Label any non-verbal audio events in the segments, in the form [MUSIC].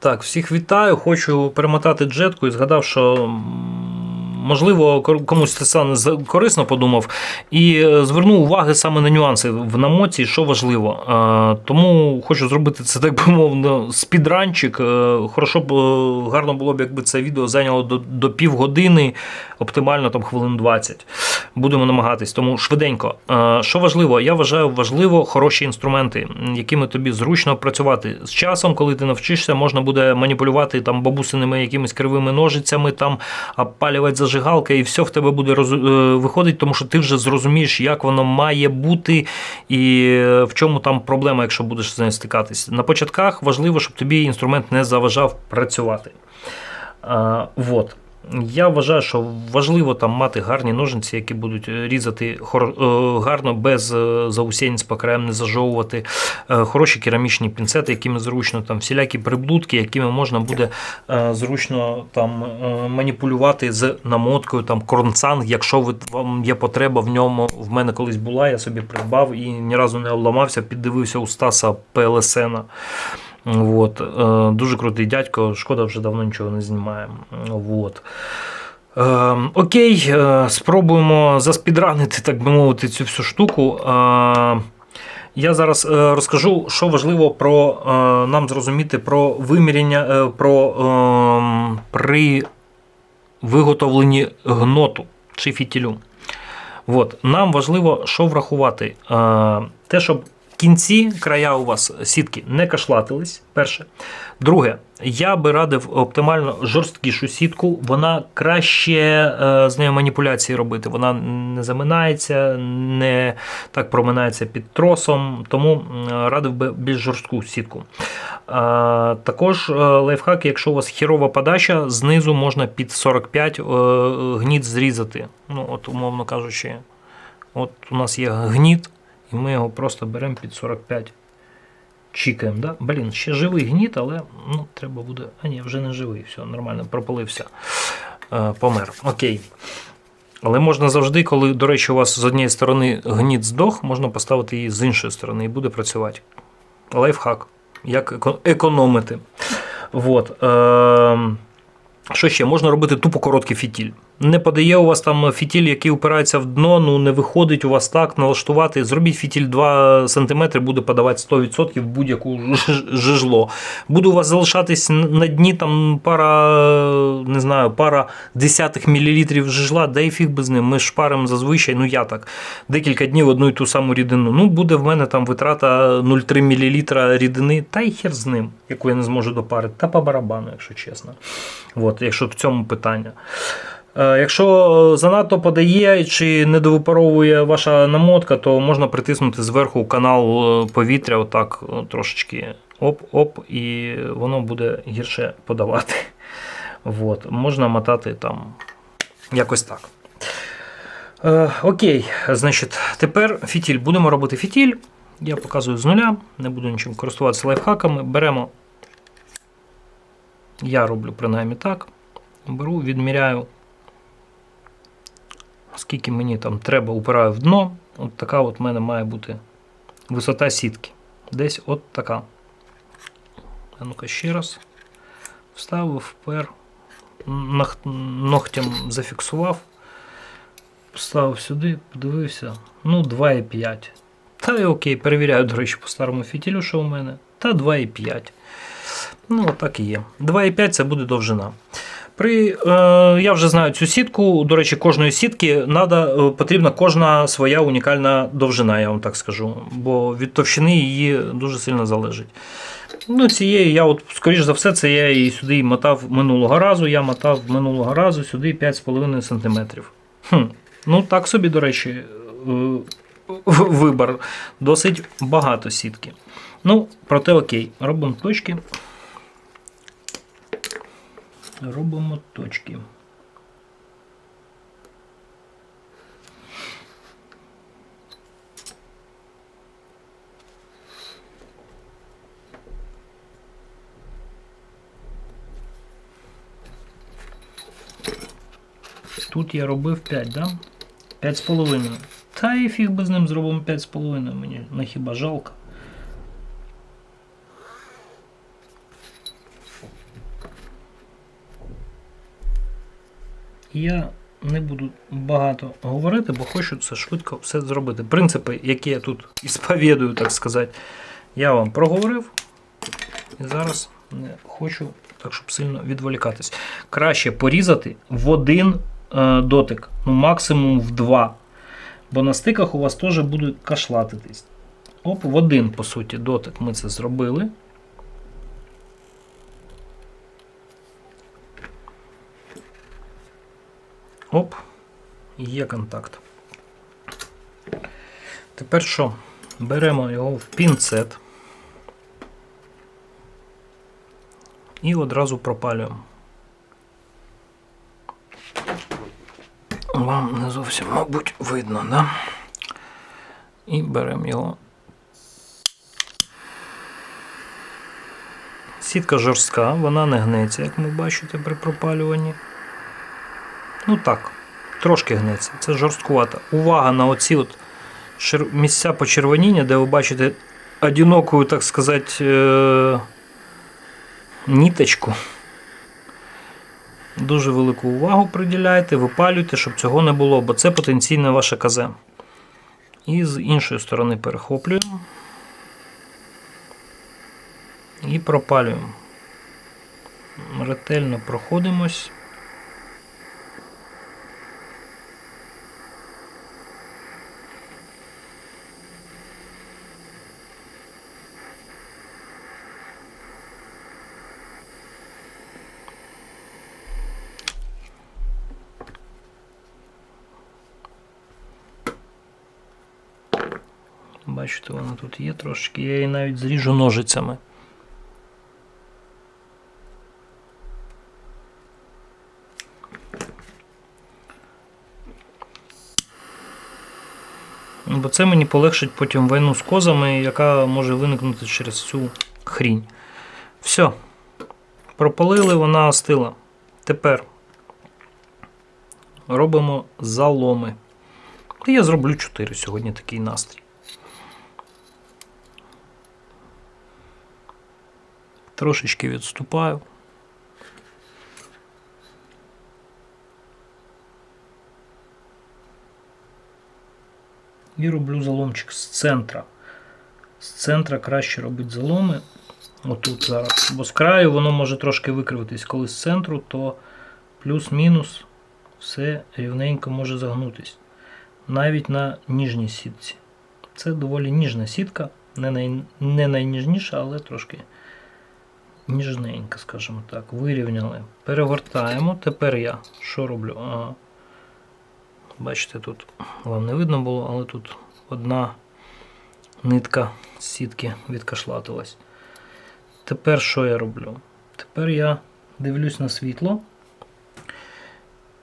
Так, всіх вітаю. Хочу перемотати джетку і згадав, що можливо комусь це стане з- корисно подумав. І е, звернув уваги саме на нюанси в намотці, що важливо. Е, Тому хочу зробити це так би мовно спідранчик. Е, Хорошо б гарно було б, якби це відео зайняло до, до півгодини, оптимально там хвилин 20. Будемо намагатись. Тому швиденько. Е, Що важливо, я вважаю важливо хороші інструменти, якими тобі зручно працювати. З часом, коли ти навчишся, можна буде маніпулювати там бабусиними якимись кривими ножицями, там опалювати зажигалки, і все в тебе буде роз... е, виходить, тому що ти вже зрозумієш, як воно має бути і е, в чому там проблема, якщо будеш з нею стикатись. На початках важливо, щоб тобі інструмент не заважав працювати. А, вот. Я вважаю, що важливо там мати гарні ножниці, які будуть е, різати хор- е, гарно, без е, заусенець по краям не зажовувати, хороші керамічні пінцети, якими зручно, там всілякі приблудки, якими можна буде зручно там маніпулювати з намоткою, там кронцанг, якщо ви, вам є потреба в ньому. В мене колись була, я собі придбав і ні разу не обламався, піддивився у Стаса ПЛСНа. Вот. Е, Дуже крутий дядько, шкода, вже давно нічого не знімає. Вот. Е, Окей, е, спробуємо заспідранити, так би мовити, цю всю штуку. Е, Я зараз розкажу, що важливо про нам зрозуміти про виміряння про, е, при виготовленні гноту чи фітілю. От. Нам важливо, що врахувати. Те, щоб кінці, края у вас сітки не кашлатились. Перше. Друге, я би радив оптимально жорсткішу сітку. Вона краще е, з нею маніпуляції робити. Вона не заминається, не так проминається під тросом, тому радив би більш жорстку сітку. Е, також е, лайфхак, якщо у вас хірова подача, знизу можна під 45 е, гніт зрізати. Ну, от, умовно кажучи, от у нас є гніт, і ми його просто беремо під 45. Чікаємо, да? Блін, ще живий гніт, але ну, треба буде. А ні, вже не живий, все, нормально, пропалився. Е, помер. Окей. Але можна завжди, коли, до речі, у вас з однієї сторони гніт здох, можна поставити її з іншої сторони і буде працювати. Лайфхак. Як економити. Вот. Е, що ще? Можна робити тупо короткий фітіль. Не подає у вас там фітіль, який упирається в дно, ну не виходить у вас так, налаштувати. Зробіть фітіль 2 см, буде подавати 100% в будь-яку жижло. Буде у вас залишатись на дні там пара, не знаю, пара десятих мілілітрів жижла, да і фіг без ним. Ми шпаримо зазвичай, ну я так, декілька днів одну і ту саму рідину. Ну, буде в мене там витрата 0,3 мл рідини, та й хер з ним, яку я не зможу допарити, та по барабану, якщо чесно. От, якщо в цьому питання. Е, Якщо занадто подає чи недовипаровує ваша намотка, то можна притиснути зверху канал е, повітря, отак трошечки оп-оп, і воно буде гірше подавати. [LAUGHS] От. Можна мотати там якось так. Е, окей, значить, тепер фітіль. Будемо робити фітіль. Я показую з нуля, не буду нічим користуватися лайфхаками. Беремо. Я роблю принаймні так. Беру, відміряю скільки мені там треба, упираю в дно. От така от в мене має бути висота сітки. Десь от така. А ну-ка ще раз. Вставив, впер, ногтем зафіксував, вставив сюди, подивився. Ну, 2,5. Та й окей, перевіряю, до речі, по старому фітілю, що у мене. Та 2,5. Ну, отак і є. 2,5 це буде довжина. При, е, я вже знаю цю сітку. До речі, кожної сітки надо, е, потрібна кожна своя унікальна довжина, я вам так скажу. Бо від товщини її дуже сильно залежить. Ну, цієї я, от, скоріш за все, це я її сюди мотав минулого разу. Я мотав минулого разу сюди 5,5 см. Хм. Ну, так собі, до речі, е, вибор. Досить багато сітки. Ну, проте окей, робимо точки. Робимо точки. Тут я робив 5, да? 5,5. Та і фіг би з ним зробимо 5,5. Мені на хіба жалко. Я не буду багато говорити, бо хочу це швидко все зробити. Принципи, які я тут ісповідую, так сказати, я вам проговорив. І зараз не хочу так, щоб сильно відволікатись. Краще порізати в один е, дотик, ну максимум в два. Бо на стиках у вас теж будуть кашлатитись. Оп, в один, по суті, дотик ми це зробили. Оп, є контакт. Тепер що? Беремо його в пінцет і одразу пропалюємо. Вам не зовсім, мабуть, видно, да? І беремо його. Сітка жорстка, вона не гнеться, як ви бачите при пропалюванні. Ну так, трошки гнеться. Це жорсткувато. Увага на оці от місця почервоніння, де ви бачите одинокую, так сказати, е- ніточку. Дуже велику увагу приділяйте, випалюйте, щоб цього не було, бо це потенційне ваше казе. І з іншої сторони перехоплюємо і пропалюємо. Ретельно проходимось. Бачите, вона тут є трошки. Я її навіть зріжу ножицями. Ну, Бо це мені полегшить потім війну з козами, яка може виникнути через цю хрінь. Все. Пропалили, вона остила. Тепер робимо заломи. І я зроблю 4 сьогодні такий настрій. Трошечки відступаю. І роблю заломчик з центра. З центра краще робити заломи. Отут зараз. Бо з краю воно може трошки викривитись. Коли з центру, то плюс-мінус все рівненько може загнутись. Навіть на ніжній сітці. Це доволі ніжна сітка, не, най... не найніжніша, але трошки ніжненька, скажімо так. Вирівняли. Перевертаємо. Тепер я що роблю? Ага. Бачите, тут вам не видно було, але тут одна нитка сітки відкашлатилась. Тепер що я роблю? Тепер я дивлюсь на світло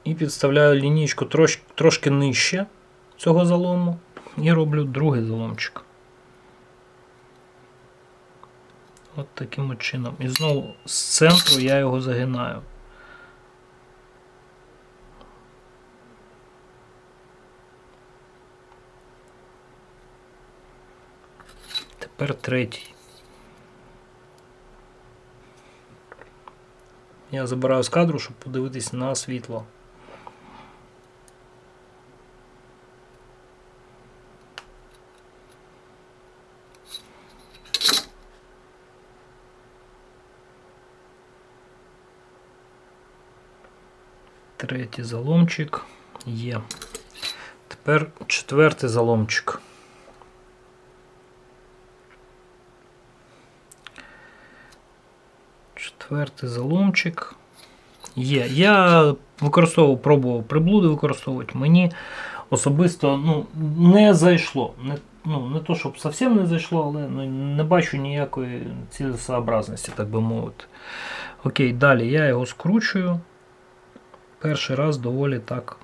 і підставляю лінійку трош, трошки нижче цього залому і роблю другий заломчик. От таким чином. І знову з центру я його загинаю. Тепер третій. Я забираю з кадру, щоб подивитись на світло. Третій заломчик є. Тепер четвертий заломчик. Четвертий заломчик. Є. Я використовував, пробував приблуди використовувати. Мені особисто ну, не зайшло. Не, ну, не то, щоб зовсім не зайшло, але ну, не бачу ніякої цілесообразності, так би мовити. Окей, далі я його скручую. Перший раз доволі так.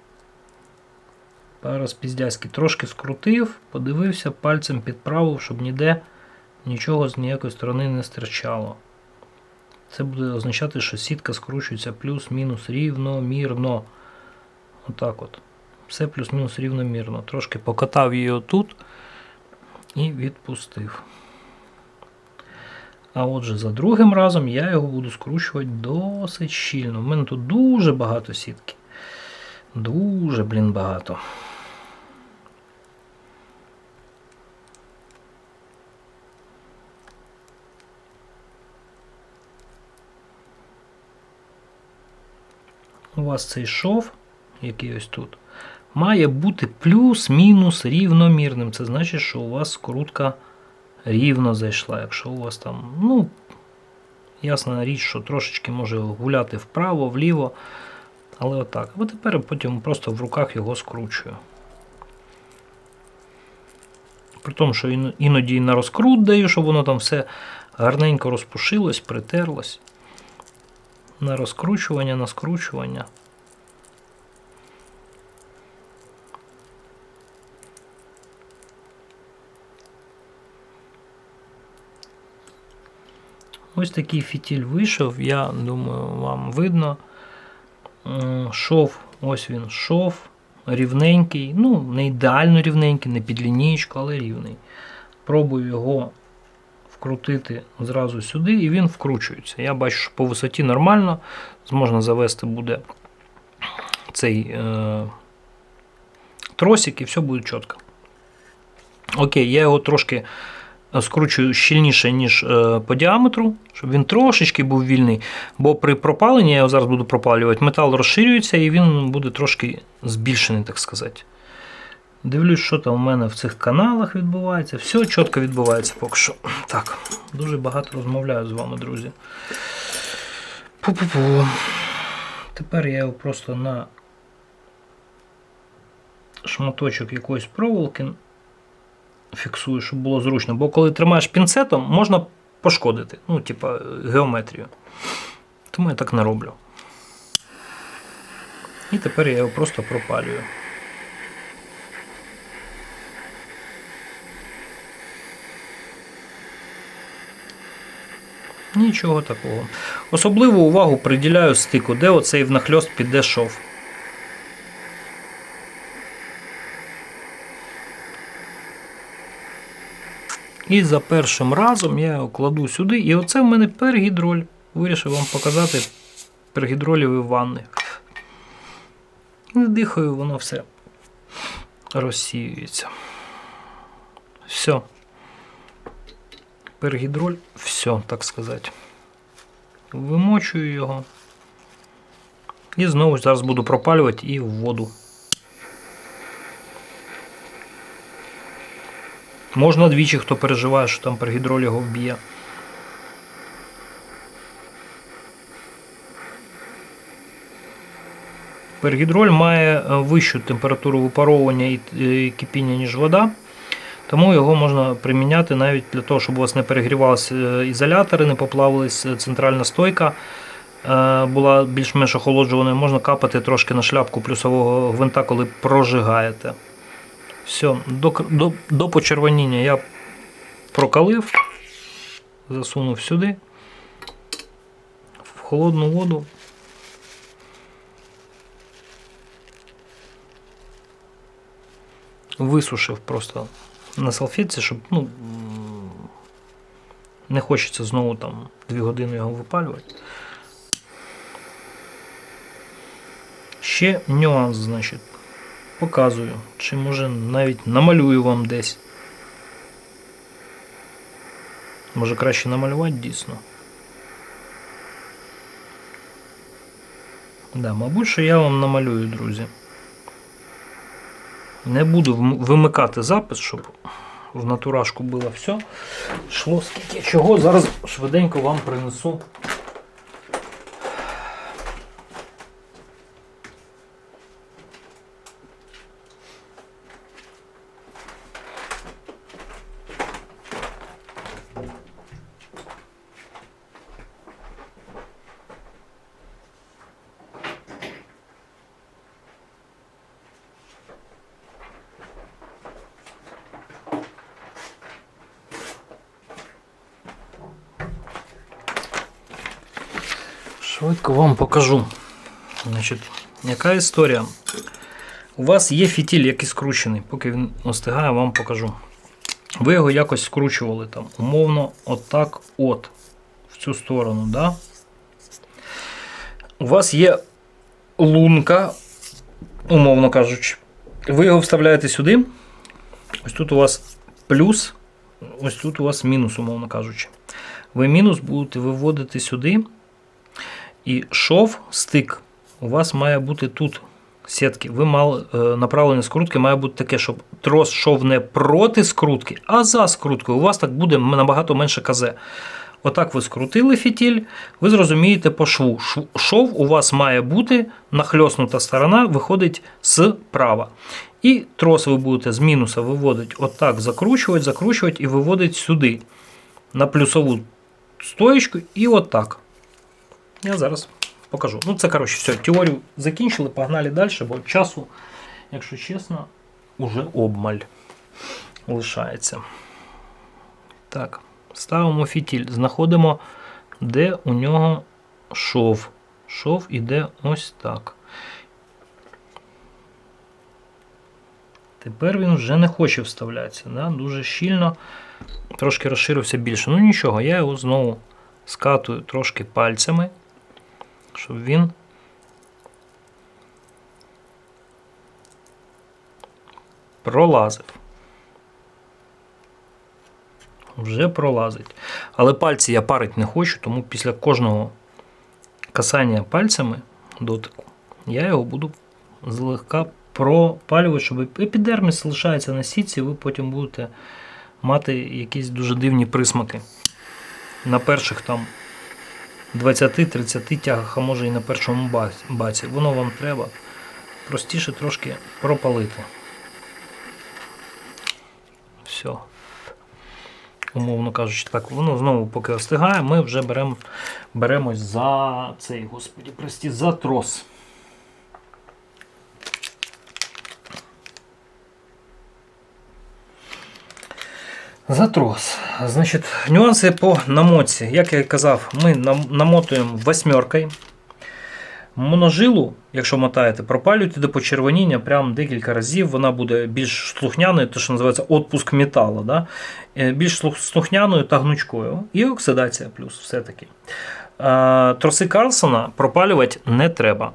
Розпіздяськи трошки скрутив, подивився, пальцем підправив, щоб ніде нічого з ніякої сторони не стирчало. Це буде означати, що сітка скручується плюс-мінус рівномірно. Отак от. Все плюс-мінус рівномірно. Трошки покатав її отут і відпустив. А отже, за другим разом я його буду скручувати досить щільно. У мене тут дуже багато сітки. Дуже, блін, багато. У вас цей шов, який ось тут, має бути плюс-мінус рівномірним. Це значить, що у вас скрутка рівно зайшла. Якщо у вас там, ну, ясна річ, що трошечки може гуляти вправо, вліво. Але отак. А тепер потім просто в руках його скручую. При тому, що іноді на розкрут даю, щоб воно там все гарненько розпушилось, притерлось. На розкручування, на скручування. Ось такий фітіль вийшов, я думаю, вам видно. Шов, ось він шов, рівненький, ну, не ідеально рівненький, не під лінійку, але рівний. Пробую його вкрутити зразу сюди, і він вкручується. Я бачу, що по висоті нормально, можна завести буде цей е, тросик, і все буде чітко. Окей, я його трошки скручую щільніше, ніж е, по діаметру, щоб він трошечки був вільний. Бо при пропаленні, я його зараз буду пропалювати, метал розширюється і він буде трошки збільшений, так сказати. Дивлюсь, що там у мене в цих каналах відбувається. Все чітко відбувається поки що. Так, дуже багато розмовляю з вами, друзі. Пу-пу-пу. Тепер я його просто на шматочок якоїсь проволоки фіксую, щоб було зручно. Бо коли тримаєш пінцетом, можна пошкодити. Ну, типа геометрію. Тому я так не роблю. І тепер я його просто пропалюю. Нічого такого. Особливу увагу приділяю стику, де оцей внахльост піде шов. І за першим разом я його кладу сюди. І оце в мене пергідроль. Вирішив вам показати пергідроліві ванни. Дихаю, воно все розсіюється. Все. Пергідроль, все, так сказати. Вимочую його. І знову зараз буду пропалювати і в воду. Можна двічі, хто переживає, що там пергідроль його вб'є. Пергідроль має е, вищу температуру випаровування і е, кипіння, ніж вода. Тому його можна приміняти навіть для того, щоб у вас не перегрівалися е, ізолятори, не поплавилась центральна стойка, була більш-менш охолоджуваною. Можна капати трошки на шляпку плюсового гвинта, коли прожигаєте. Все, до, до, до почервоніння я прокалив, засунув сюди, в холодну воду. Висушив просто на салфетці, щоб ну, не хочеться знову там 2 години його випалювати. Ще нюанс, значить, показую, чи може навіть намалюю вам десь. Може краще намалювати дійсно. Да, мабуть, що я вам намалюю, друзі. Не буду вимикати запис, щоб в натурашку було все. Шло скільки чого. Зараз швиденько вам принесу. Швидко вам покажу. Значить, яка історія? У вас є фітіль, який скручений, поки він остигає, вам покажу. Ви його якось скручували там, умовно, отак от, в цю сторону. Да? У вас є лунка, умовно кажучи. Ви його вставляєте сюди. Ось тут у вас плюс, ось тут у вас мінус, умовно кажучи. Ви мінус будете виводити сюди. І шов, стик у вас має бути тут. Сітки. Ви мали е, направлення скрутки має бути таке, щоб трос йшов не проти скрутки, а за скруткою. У вас так буде набагато менше казе. Отак ви скрутили фітіль, ви зрозумієте по шву. Шов у вас має бути нахльоснута сторона, виходить справа. І трос ви будете з мінуса виводити отак, закручувати, закручувати і виводити сюди на плюсову стоєчку і отак. Я зараз покажу. Ну, це коротше, все, теорію закінчили, погнали далі, бо часу, якщо чесно, уже обмаль лишається. Так, ставимо фітіль, знаходимо, де у нього шов. Шов іде ось так. Тепер він вже не хоче вставлятися. Да? Дуже щільно, трошки розширився більше. Ну нічого, я його знову скатую трошки пальцями, щоб він пролазив. Вже пролазить. Але пальці я парити не хочу, тому після кожного касання пальцями дотику я його буду злегка пропалювати, щоб епідерміс лишається на сітці, ви потім будете мати якісь дуже дивні присмаки. На перших там 20-30 тягах, а може і на першому баці-. Воно вам треба простіше трошки пропалити. Все. Умовно кажучи, так, воно знову поки остигає, ми вже беремо беремось за цей, господі, прості, за трос. За трос. Значить, нюанси по намотці. Як я казав, ми намотуємо восьмеркою. Моножилу, якщо мотаєте, пропалюйте до почервоніння прям декілька разів. Вона буде більш слухняною, те, що називається отпуск металу. Да? Е, Більш слухняною та гнучкою. І оксидація плюс все-таки. Е, Троси Карлсона пропалювати не треба.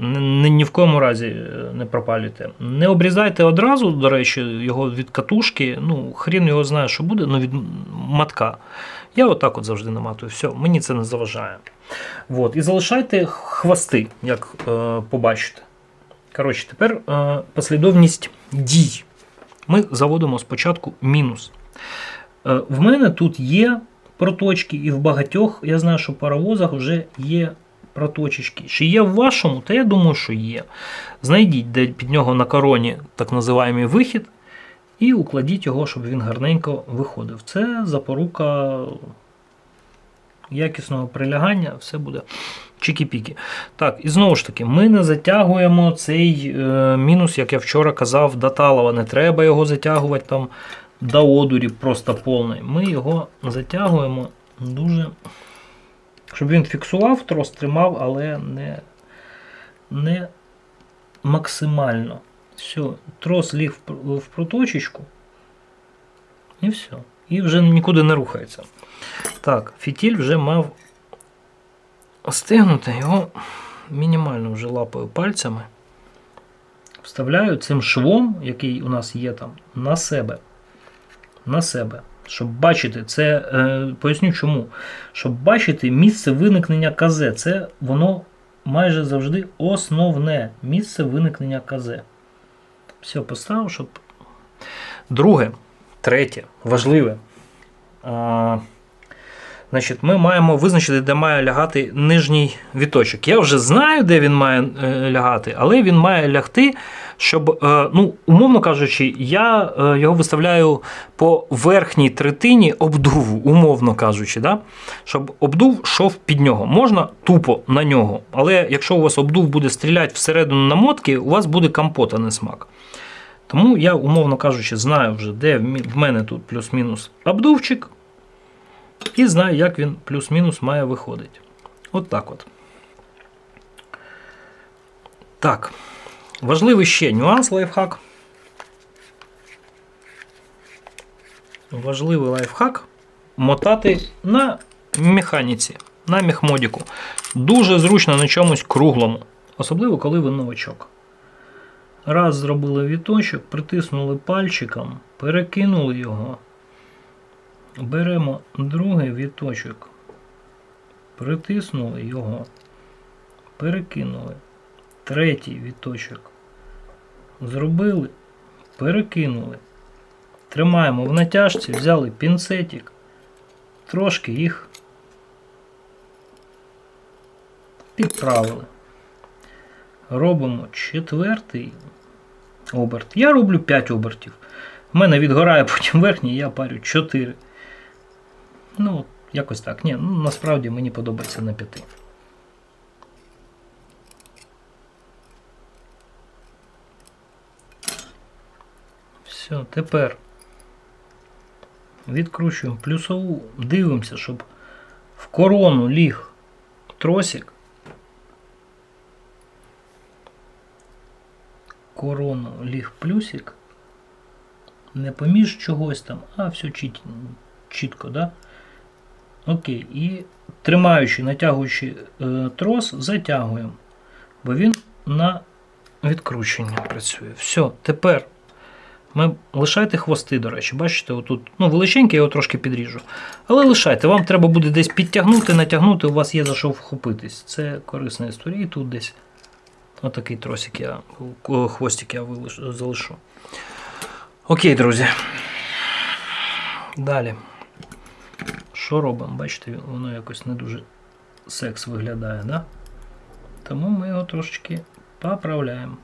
Ні, ні в коєму разі е, не пропалюйте. Не обрізайте одразу, до речі, його від катушки. Ну, хрін його знає, що буде, ну від матка. Я отак от завжди наматую. Все, мені це не заважає. От. І залишайте хвости, як е, побачите. Коротше, тепер е, послідовність дій. Ми заводимо спочатку мінус. Е, в мене тут є проточки, і в багатьох, я знаю, що в паровозах вже є проточечки. Чи є в вашому, та я думаю, що є. Знайдіть, де під нього на короні так називаємий вихід, і укладіть його, щоб він гарненько виходив. Це запорука якісного прилягання, все буде чікі-пікі. Так, і знову ж таки, ми не затягуємо цей е, мінус, як я вчора казав, до талова. Не треба його затягувати там до одурі просто повний. Ми його затягуємо дуже, щоб він фіксував, трос тримав, але не, не максимально. Все, трос ліг в проточечку. І все. І вже нікуди не рухається. Так, фітіль вже мав стигнути, його мінімально вже лапаю пальцями. Вставляю цим швом, який у нас є там, на себе. На себе. Щоб бачити, це е, поясню чому. Щоб бачити місце виникнення КЗ. Це воно майже завжди основне місце виникнення КЗ. Все, поставив, щоб. Друге, третє, важливе. А, Значить, ми маємо визначити, де має лягати нижній віточок. Я вже знаю, де він має е, лягати, але він має лягти, щоб, е, ну, умовно кажучи, я е, його виставляю по верхній третині обдуву, умовно кажучи, да? щоб обдув йшов під нього. Можна тупо на нього, але якщо у вас обдув буде стріляти всередину намотки, у вас буде компот, а не смак. Тому я, умовно кажучи, знаю вже, де в мене тут плюс-мінус обдувчик. І знаю, як він плюс-мінус має виходити. От так от. Так. Важливий ще нюанс лайфхак. Важливий лайфхак мотати на механіці, на мехмодіку. Дуже зручно на чомусь круглому. Особливо, коли ви новачок. Раз зробили віточок, притиснули пальчиком, перекинули його. Беремо другий віточок, притиснули його, перекинули. Третій віточок. Зробили, перекинули. Тримаємо в натяжці, взяли пінцетик, трошки їх підправили. Робимо четвертий оберт. Я роблю 5 обертів. У мене відгорає потім верхній, я парю 4. Ну, якось так. Ні, ну насправді мені подобається на 5. Все, тепер відкручуємо плюсову, дивимося, щоб в корону ліг тросик. Корону ліг плюсик. Не поміж чогось там, а все чіт, чітко, да? Окей. І тримаючи, натягуючи е, трос, затягуємо. Бо він на відкручення працює. Все, тепер ми лишайте хвости, до речі, бачите, отут, ну, величенький, я його трошки підріжу. Але лишайте, вам треба буде десь підтягнути, натягнути, у вас є за що вхопитись. Це корисна історія. І тут десь отакий тросик я, хвостик я залишу. Окей, друзі. Далі. Що робимо? Бачите, воно якось не дуже секс виглядає, да? Тому ми його трошечки поправляємо.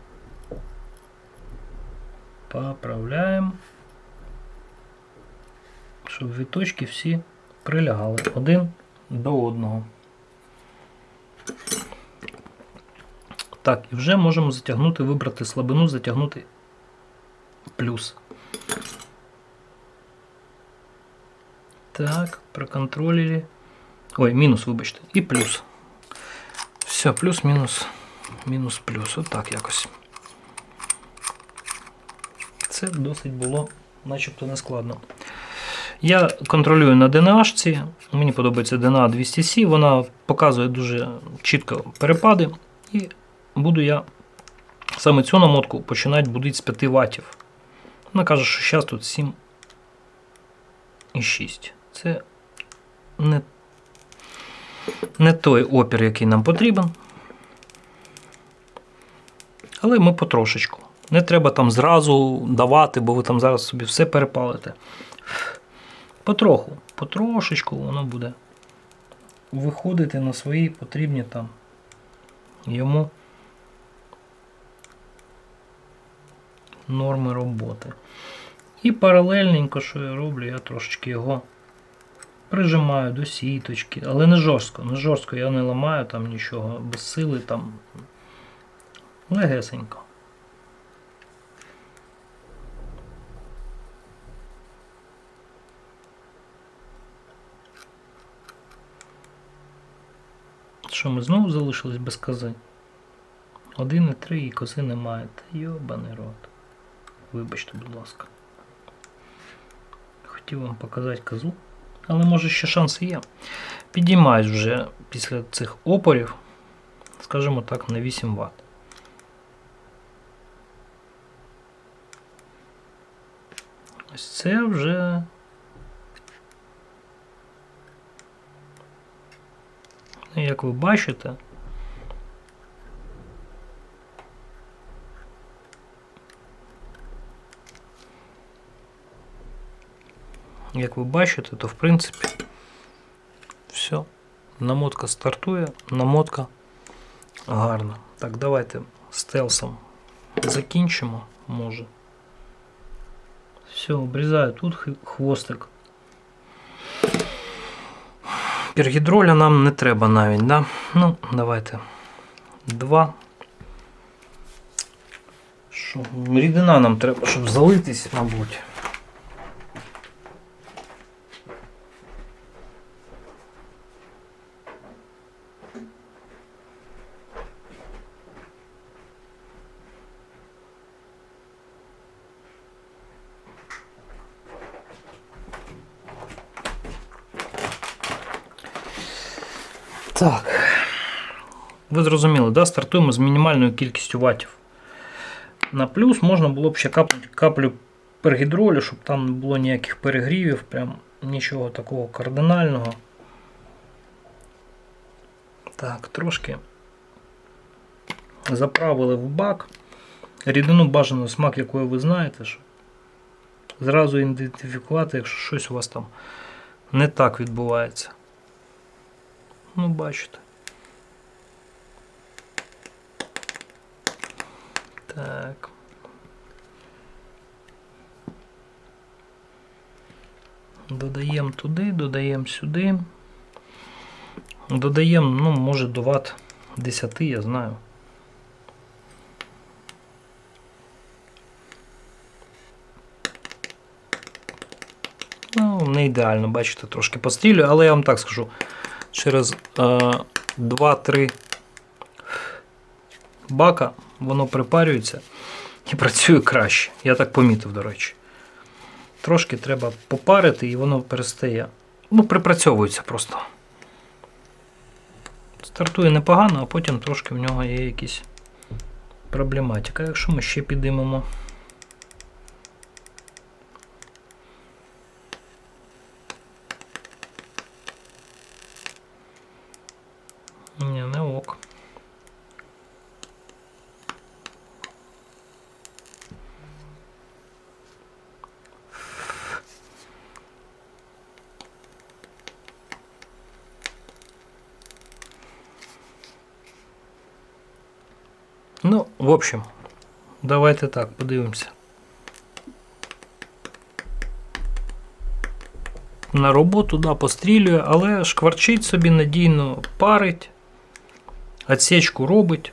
Поправляємо. Щоб віточки всі прилягали один до одного. Так, і вже можемо затягнути, вибрати слабину, затягнути плюс. Так, проконтролили. Ой, мінус, вибачте. І плюс. Все, плюс, мінус, мінус, плюс. Отак якось. Це досить було начебто нескладно. Я контролюю на DNH. Мені подобається DNA 200C. Вона показує дуже чітко перепади. І буду я саме цю намотку починати будити з 5 ватів. Вона каже, що зараз тут 7 і 6. Це не, не той опір, який нам потрібен. Але ми потрошечку. Не треба там зразу давати, бо ви там зараз собі все перепалите. Потроху, потрошечку воно буде виходити на свої потрібні там йому норми роботи. І паралельненько, що я роблю, я трошечки його прижимаю до сіточки, але не жорстко. Не жорстко я не ламаю там нічого, без сили там легесенько. Що ми знову залишились без кози? Один і три і кози немає. Та йобаний рот. Вибачте, будь ласка. Хотів вам показати козу, але може ще шанси є. Підіймаюсь вже після цих опорів, скажімо так, на 8 Вт. Ось це вже. Ну, Як ви бачите, як ви бачите, то в принципі все. Намотка стартує, намотка гарна. Так, давайте стелсом закінчимо, може. Все, обрізаю тут хвостик. Пергідроля нам не треба навіть, да? Ну, давайте. Два. Що? Рідина нам треба, щоб залитись, мабуть. Так. Ви зрозуміли, да? стартуємо з мінімальною кількістю ватів. На плюс можна було б ще капнути каплю пергідролю, щоб там не було ніяких перегрівів, прям нічого такого кардинального. Так, трошки заправили в бак. Рідину бажано смак, якої ви знаєте, щоб зразу ідентифікувати, якщо щось у вас там не так відбувається. Ну, бачите. Так. Додаємо туди, додаємо сюди. Додаємо, ну, може до ват 10, я знаю. Ну, не ідеально, бачите, трошки пострілюю, але я вам так скажу. Через е, 2-3 бака воно припарюється і працює краще. Я так помітив, до речі. Трошки треба попарити і воно перестає. Ну, припрацьовується просто. Стартує непогано, а потім трошки в нього є якісь проблематика. Якщо ми ще підіймемо. Ні, не ок. Ну, в общем, давайте так, подивимося. На роботу, да, пострілює, але шкварчить собі надійно, парить, отсечку робить.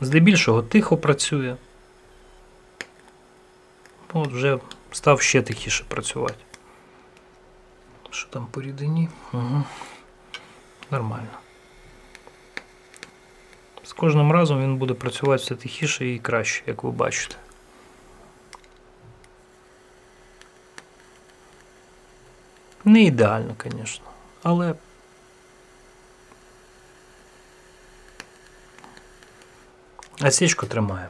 Здебільшого тихо працює. От вже став ще тихіше працювати. Що там по рідині? Угу. Нормально. З кожним разом він буде працювати все тихіше і краще, як ви бачите. Не ідеально, звісно, але осічку тримає.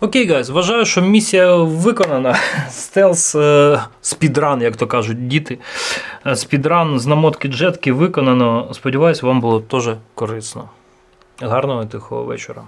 Окей, гайз, вважаю, що місія виконана. [LAUGHS] Стелс е, спідран, як то кажуть діти. Е, Спідран з намотки джетки виконано. Сподіваюсь, вам було теж корисно. Гарного тихого вечора.